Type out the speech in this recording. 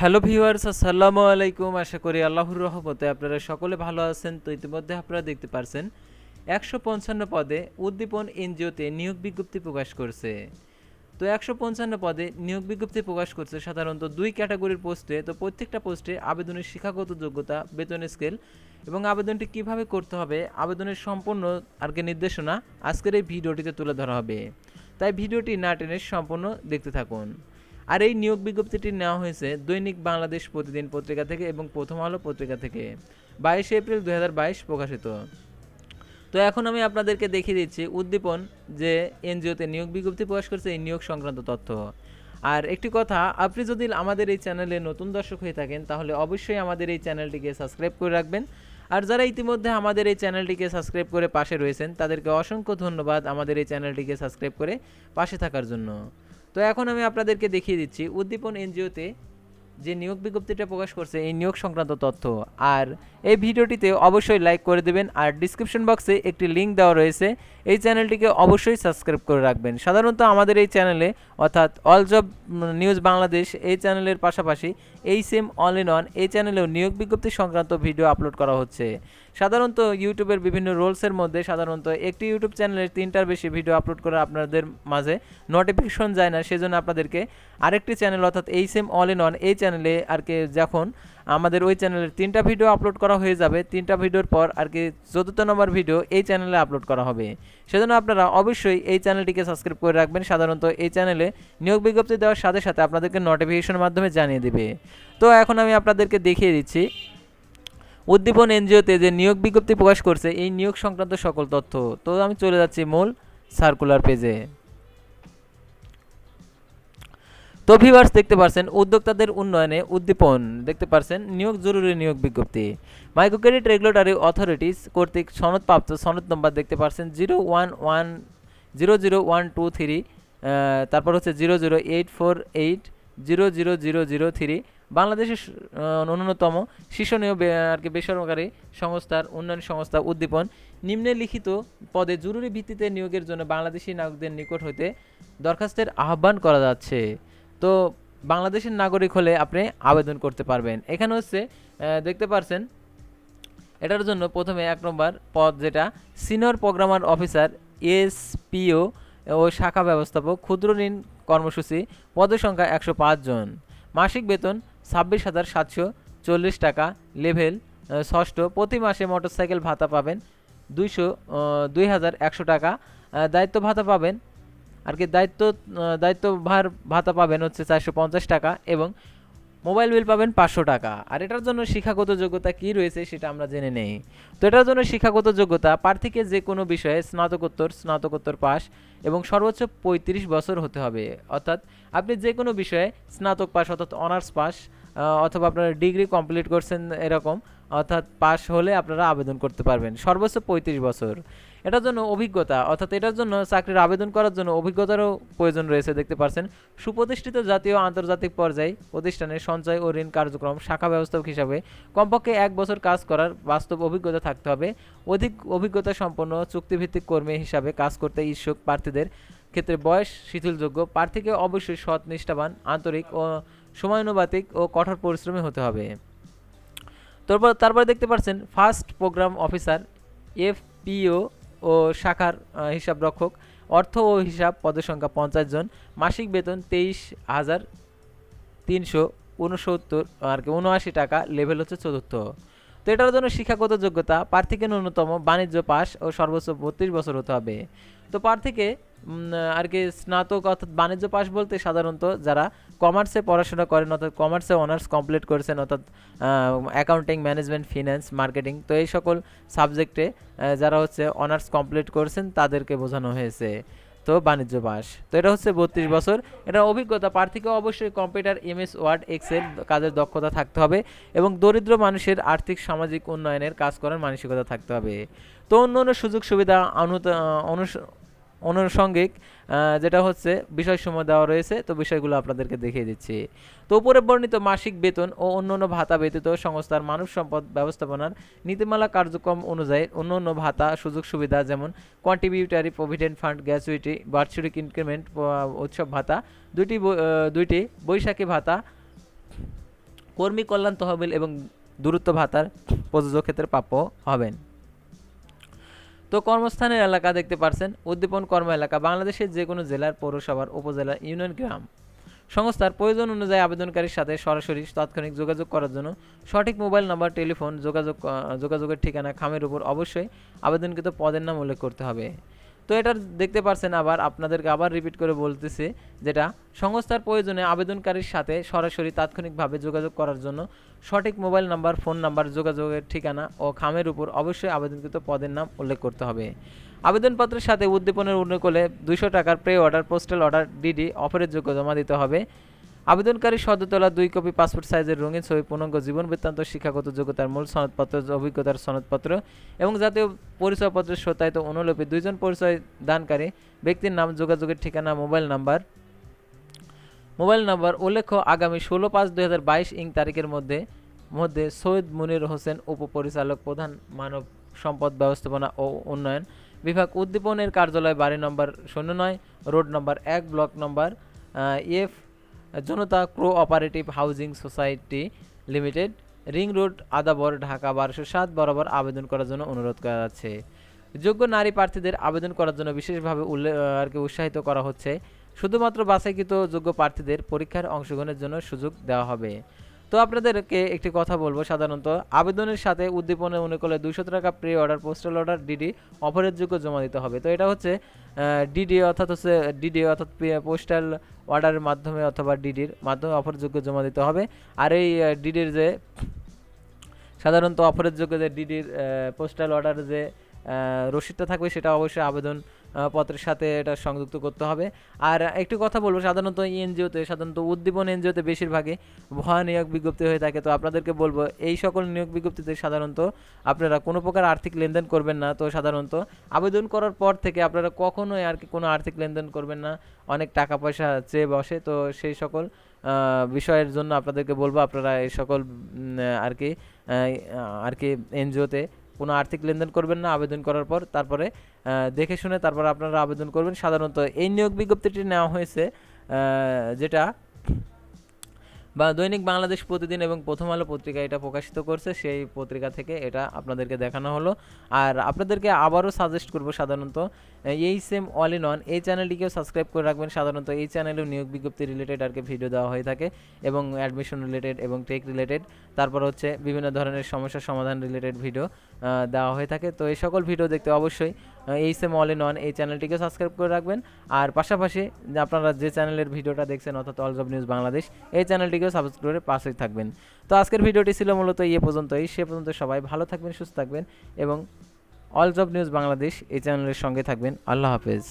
Hello viewers, আসসালামু আলাইকুম। আশা করি আল্লাহর রহমতে আপনারা সকলে ভালো আছেন। তো ইতিমধ্যে আপনারা দেখতে পারছেন, একশো পঞ্চান্ন পদে উদ্দীপন এনজিওতে নিয়োগ বিজ্ঞপ্তি প্রকাশ করছে। তো একশো পঞ্চান্ন পদে নিয়োগ বিজ্ঞপ্তি প্রকাশ করছে সাধারণত দুই ক্যাটাগরির পোস্টে। তো প্রত্যেকটা পোস্টে আবেদনের শিক্ষাগত যোগ্যতা, বেতন স্কেল এবং আবেদনটি কীভাবে করতে হবে, আবেদনের সম্পূর্ণ আর কি নির্দেশনা আজকের এই ভিডিওটিতে তুলে ধরা হবে। তাই ভিডিওটি না টেনে সম্পূর্ণ দেখতে থাকুন। আর এই নিয়োগ বিজ্ঞপ্তিটি নেওয়া হয়েছে দৈনিক বাংলাদেশ প্রতিদিন পত্রিকা থেকে এবং প্রথম আলো পত্রিকা থেকে। বাইশে এপ্রিল দু হাজার বাইশ প্রকাশিত। তো এখন আমি আপনাদেরকে দেখিয়ে দিচ্ছি উদ্দীপন যে এনজিওতে নিয়োগ বিজ্ঞপ্তি প্রকাশ করছে এই নিয়োগ সংক্রান্ত তথ্য। আর একটি কথা, আপনি যদি আমাদের এই চ্যানেলে নতুন দর্শক হয়ে থাকেন, তাহলে অবশ্যই আমাদের এই চ্যানেলটিকে সাবস্ক্রাইব করে রাখবেন। আর যারা ইতিমধ্যে আমাদের এই চ্যানেলটিকে সাবস্ক্রাইব করে পাশে রয়েছেন, তাদেরকে অসংখ্য ধন্যবাদ আমাদের এই চ্যানেলটিকে সাবস্ক্রাইব করে পাশে থাকার জন্য। তো এখন আমি আপনাদেরকে দেখিয়ে দিচ্ছি, উদ্দীপন এনজিওতে যে নিয়োগ বিজ্ঞপ্তিটা প্রকাশ করছে, এই নিয়োগ সংক্রান্ত তথ্য। আর এই ভিডিওটিতে অবশ্যই লাইক করে দেবেন আর ডিসক্রিপশন বক্সে একটি লিঙ্ক দেওয়া রয়েছে, এই চ্যানেলটিকে অবশ্যই সাবস্ক্রাইব করে রাখবেন। সাধারণত আমাদের এই চ্যানেলে, অর্থাৎ অল জব নিউজ বাংলাদেশ এই চ্যানেলের পাশাপাশি এই সেম অল ইন অন এই চ্যানেলেও নিয়োগ বিজ্ঞপ্তি সংক্রান্ত ভিডিও আপলোড করা হচ্ছে। সাধারণত ইউটিউবের বিভিন্ন রোলসের মধ্যে সাধারণত একটি ইউটিউব চ্যানেলের তিনটার বেশি ভিডিও আপলোড করে আপনাদের মাঝে নোটিফিকেশন যায় না, সেজন্য আপনাদেরকে আরেকটি চ্যানেল অর্থাৎ এই সেম অল ইন অন এই চ্যানেলে আর কি যখন আমাদের ওই চ্যানেলের তিনটা ভিডিও আপলোড করা হয়ে যাবে। তিনটা ভিডিওর পর আর কি চতুর্থ নম্বর ভিডিও এই চ্যানেলে আপলোড করা হবে। সেজন্য আপনারা অবশ্যই এই চ্যানেলটিকে সাবস্ক্রাইব করে রাখবেন। সাধারণত এই চ্যানেলে নিয়োগ বিজ্ঞপ্তি দেওয়ার সাথে সাথে আপনাদেরকে নোটিফিকেশনের মাধ্যমে জানিয়ে দেবে। তো এখন আমি আপনাদেরকে দেখিয়ে দিচ্ছি, উদ্দীপন এনজিওতে যে নিয়োগ বিজ্ঞপ্তি প্রকাশ করছে, এই নিয়োগ সংক্রান্ত সকল তথ্য। তো আমি চলে যাচ্ছি মূল সার্কুলার পেজে তো ভিভার্স দেখতে পারছেন উদ্যোক্তাদের উন্নয়নে উদ্দীপন। দেখতে পারছেন নিয়োগ জরুরি নিয়োগ বিজ্ঞপ্তি। মাইক্রো ক্রেডিট রেগুলেটরি অথরিটিস কর্তৃক সনদপ্রাপ্ত সনদ নম্বর দেখতে পারছেন zero one one, zero zero one two three তারপর হচ্ছে zero zero eight four eight, zero zero zero zero three. বাংলাদেশের ন্যূনতম শীর্ষণীয় বে- আর কি বেসরকারি সংস্থার উন্নয়ন সংস্থা উদ্দীপন নিম্নে লিখিত পদে জরুরি ভিত্তিতে নিয়োগের জন্য বাংলাদেশি নাগরিকদের নিকট হইতে দরখাস্তের আহ্বান করা যাচ্ছে। তো বাংলাদেশের নাগরিক হলে আপনি আবেদন করতে পারবেন। এখানে হচ্ছে দেখতে পারছেন, এটার জন্য প্রথমে এক নম্বর পদ যেটা, সিনিয়র প্রোগ্রামার অফিসার, এসপিও ও শাখা ব্যবস্থাপক, ক্ষুদ্র ঋণ কর্মসূচি, পদের সংখ্যা একশো পাঁচ জন। মাসিক বেতন ছাব্বিশ হাজার সাতশো চল্লিশ টাকা লেভেল ষষ্ঠ, প্রতি মাসে মোটরসাইকেল ভাতা পাবেন দুইশো দুই হাজার একশো টাকা। দায়িত্ব ভাতা পাবেন আর কি দায়িত্ব দায়িত্বভার ভাতা পাবেন হচ্ছে চারশো পঞ্চাশ টাকা এবং মোবাইল বিল পাবেন পাঁচশো টাকা। আর এটার জন্য শিক্ষাগত যোগ্যতা কি রয়েছে সেটা আমরা জেনে নেই। তো এটার জন্য শিক্ষাগত যোগ্যতা প্রার্থীকে যে কোনো বিষয়ে স্নাতকোত্তর স্নাতকোত্তর পাস এবং সর্বোচ্চ পঁয়ত্রিশ বছর হতে হবে। অর্থাৎ আপনি যে কোনো বিষয়ে স্নাতক পাস অর্থাৎ অনার্স পাস অথবা আপনারা ডিগ্রি কমপ্লিট করছেন এরকম অর্থাৎ পাস হলে আপনারা আবেদন করতে পারবেন। সর্বোচ্চ পঁয়ত্রিশ বছর। এটার জন্য অভিজ্ঞতা, অর্থাৎ এটার জন্য চাকরির আবেদন করার জন্য অভিজ্ঞতারও প্রয়োজন রয়েছে দেখতে পাচ্ছেন সুপ্রতিষ্ঠিত জাতীয় আন্তর্জাতিক পর্যায়ে প্রতিষ্ঠানের সঞ্চয় ও ঋণ কার্যক্রম শাখা ব্যবস্থাপক হিসাবে কমপক্ষে এক বছর কাজ করার বাস্তব অভিজ্ঞতা থাকতে হবে। অধিক অভিজ্ঞতা সম্পন্ন চুক্তিভিত্তিক কর্মী হিসাবে কাজ করতে ইচ্ছুক প্রার্থীদের ক্ষেত্রে বয়স শিথিলযোগ্য। প্রার্থীকে অবশ্যই সৎ, নিষ্ঠাবান, আন্তরিক ও সময়ানুপাতিক ও কঠোর পরিশ্রমী হতে হবে। তারপর, তারপরে দেখতে পাচ্ছেন ফার্স্ট প্রোগ্রাম অফিসার এফপিও ও শাখার হিসাব রক্ষক, অর্থ ও হিসাব পদের সংখ্যা পঞ্চাশ জন, মাসিক বেতন তেইশ হাজার তিনশো উনসত্তর, আর কি উনআশি টাকা লেভেল হচ্ছে চতুর্থ। তো এটার জন্য শিক্ষাগত যোগ্যতা প্রার্থীকে ন্যূনতম বাণিজ্য পাস ও সর্বোচ্চ বত্রিশ বছর হতে হবে। তো প্রার্থীকে আর কি স্নাতক অর্থাৎ বাণিজ্য পাস বলতে সাধারণত যারা কমার্সে পড়াশোনা করেন অর্থাৎ কমার্সে অনার্স কমপ্লিট করেছেন অর্থাৎ অ্যাকাউন্টিং ম্যানেজমেন্ট ফিন্যান্স মার্কেটিং তো এই সকল সাবজেক্টে যারা হচ্ছে অনার্স কমপ্লিট করেছেন তাদেরকে বোঝানো হয়েছে। তো বাণিজ্য পাস তো এটা হচ্ছে বত্রিশ বছর। এটা অভিজ্ঞতা, প্রার্থীকে অবশ্যই কম্পিউটার এমএস ওয়ার্ড, এক্সেল কাজের দক্ষতা থাকতে হবে এবং দরিদ্র মানুষের আর্থিক, সামাজিক উন্নয়নের কাজ করার মানসিকতা থাকতে হবে। তো অন্য অন্য সুযোগ সুবিধা অনু অনুষঙ্গিক যেটা হচ্ছে বিষয়সমূহ দেওয়া রয়েছে, তো বিষয়গুলো আপনাদেরকে দেখিয়ে দিচ্ছি। তো উপরে বর্ণিত মাসিক বেতন ও অন্যান্য ভাতা ব্যতীত সংস্থার মানব সম্পদ ব্যবস্থাপনার নীতিমালা কার্যক্রম অনুযায়ী অন্য অন্য ভাতা, সুযোগ সুবিধা যেমন কন্ট্রিবিউটারি প্রভিডেন্ট ফান্ড গ্র্যাচুইটি বার্ষিক ইনক্রিমেন্ট উৎসব ভাতা, দুইটি দুইটি বৈশাখী ভাতা, কর্মী কল্যাণ তহবিল এবং দূরত্ব ভাতার প্রযোজক ক্ষেত্রে প্রাপ্য হবেন। তো কর্মস্থানের এলাকা দেখতে পারছেন, উদ্দীপন কর্ম এলাকা, বাংলাদেশের যে কোনো জেলার পৌরসভার উপজেলা ইউনিয়ন গ্রাম। সংস্থার প্রয়োজন অনুযায়ী আবেদনকারীর সাথে সরাসরি তাৎক্ষণিক যোগাযোগ করার জন্য সঠিক মোবাইল নাম্বার, টেলিফোন, যোগাযোগ যোগাযোগের ঠিকানা, খামের উপর অবশ্যই আবেদনকৃত পদের নাম উল্লেখ করতে হবে। তো এটা দেখতে পারছেন আবার, আপনাদেরকে আবার রিপিট করে বলতেছে যেটা, সংস্থার প্রয়োজনে আবেদনকারীর সাথে সরাসরি তাৎক্ষণিকভাবে যোগাযোগ করার জন্য সঠিক মোবাইল নাম্বার, ফোন নাম্বার, যোগাযোগের ঠিকানা ও খামের উপর অবশ্যই আবেদনকৃত পদের নাম উল্লেখ করতে হবে। আবেদনপত্রের সাথে উদ্দীপনের অনুকূলে দুশো টাকার pay order postal order DD অফারের যোগ্য জমা দিতে হবে। আবেদনকারী সদ্য তোলা দুই কপি পাসপোর্ট সাইজের রঙিন ছবি, পূর্ণাঙ্গ জীবন বৃত্তান্ত, শিক্ষাগত যোগ্যতার মূল সনদপত্র, অভিজ্ঞতার সনদপত্র এবং জাতীয় পরিচয়পত্রের সত্যায়িত অনুলিপি। দুইজন পরিচয় দানকারী ব্যক্তির নাম, যোগাযোগের ঠিকানা, মোবাইল নাম্বার। মোবাইল নাম্বার, উল্লেখ্য, আগামী ষোলো পাঁচ দুই হাজার বাইশ ইং তারিখের মধ্যে মধ্যে সৈয়দ মুনির হোসেন উপপরিচালক প্রধান মানব সম্পদ ব্যবস্থাপনা ও উন্নয়ন বিভাগ উদ্দীপনের কার্যালয় বাড়ি নম্বর শূন্য নয়, রোড নম্বর এক, ব্লক নম্বর F Janata cooperative housing society limited, ring road, Adabor, Dhaka বারোশো সাত বরাবর আবেদন করার জন্য অনুরোধ করা যাচ্ছে যোগ্য নারী প্রার্থীদের আবেদন করার জন্য বিশেষভাবে উল্লেখ আর কি উৎসাহিত করা হচ্ছে। শুধুমাত্র বাছাইকৃত যোগ্য প্রার্থীদের পরীক্ষার অংশগ্রহণের জন্য সুযোগ দেওয়া হবে। তো আপনাদেরকে একটি কথা বলব সাধারণত আবেদনের সাথে উদ্দীপনের অনুকূলে দুশো টাকা pay order postal order DD অফারের যোগ্য জমা দিতে হবে। তো এটা হচ্ছে ডিডি অর্থাৎ হচ্ছে ডিডি অর্থাৎ পোস্টাল অর্ডারের মাধ্যমে অথবা ডিডির মাধ্যমে অফারের যোগ্য জমা দিতে হবে। আর এই ডিডির যে, সাধারণত অফারের যোগ্য যে ডিডির পোস্টাল অর্ডার যে রসিদটা থাকবে সেটা অবশ্যই আবেদন পত্রের সাথে এটা সংযুক্ত করতে হবে। আর একটু কথা বলব, সাধারণত এনজিওতে, সাধারণত উদ্দীপন এনজিওতে বেশিরভাগই ভয় নিয়োগ বিজ্ঞপ্তি হয়ে থাকে। তো আপনাদেরকে বলব, এই সকল নিয়োগ বিজ্ঞপ্তিতে সাধারণত আপনারা কোনো প্রকার আর্থিক লেনদেন করবেন না। তো সাধারণত আবেদন করার পর থেকে আপনারা কখনোই আর কি কোনো আর্থিক লেনদেন করবেন না। অনেক টাকা পয়সা চেয়ে বসে। তো সেই সকল বিষয়ের জন্য আপনাদেরকে বলব, আপনারা এই সকল আর কি আর কি এনজিওতে কোনো আর্থিক লেনদেন করবেন না, আবেদন করার পর তারপরে দেখে শুনে তারপর আপনারা আবেদন করবেন। সাধারণত এই নিয়োগ বিজ্ঞপ্তিটি নেওয়া হয়েছে যেটা বা দৈনিক বাংলাদেশ প্রতিদিন এবং প্রথম আলো পত্রিকা এটা প্রকাশিত করছে, সেই পত্রিকা থেকে এটা আপনাদেরকে দেখানো হলো। আর আপনাদেরকে আবারও সাজেস্ট করব সাধারণত, এই সেম অল ইন অন এই চ্যানেলটিকেও সাবস্ক্রাইব করে রাখবেন। সাধারণত এই চ্যানেলেও নিয়োগ বিজ্ঞপ্তি রিলেটেড আর কি ভিডিও দেওয়া হয়ে থাকে এবং অ্যাডমিশন রিলেটেড এবং টেক রিলেটেড তারপর হচ্ছে বিভিন্ন ধরনের সমস্যার সমাধান রিলেটেড ভিডিও দেওয়া হয়ে থাকে। তো এই সকল ভিডিও দেখতে অবশ্যই। এই এম অল ইন এই চ্যানেলটিকে সাবস্ক্রাইব করে রাখবেন। আর পাশাপাশি আপনারা যে চ্যানেলের ভিডিওটা দেখছেন, অর্থাৎ অল অফ নিউজ বাংলাদেশ এই চ্যানেলটিকেও সাবস্ক্রাইব করে পাশেই থাকবেন। তো আজকের ভিডিওটি ছিল মূলত ইয়ে পর্যন্তই। সে পর্যন্ত সবাই ভালো থাকবেন, সুস্থ থাকবেন এবং অল জব নিউজ বাংলাদেশ এই চ্যানেলের সঙ্গে থাকবেন। আল্লাহ হাফেজ।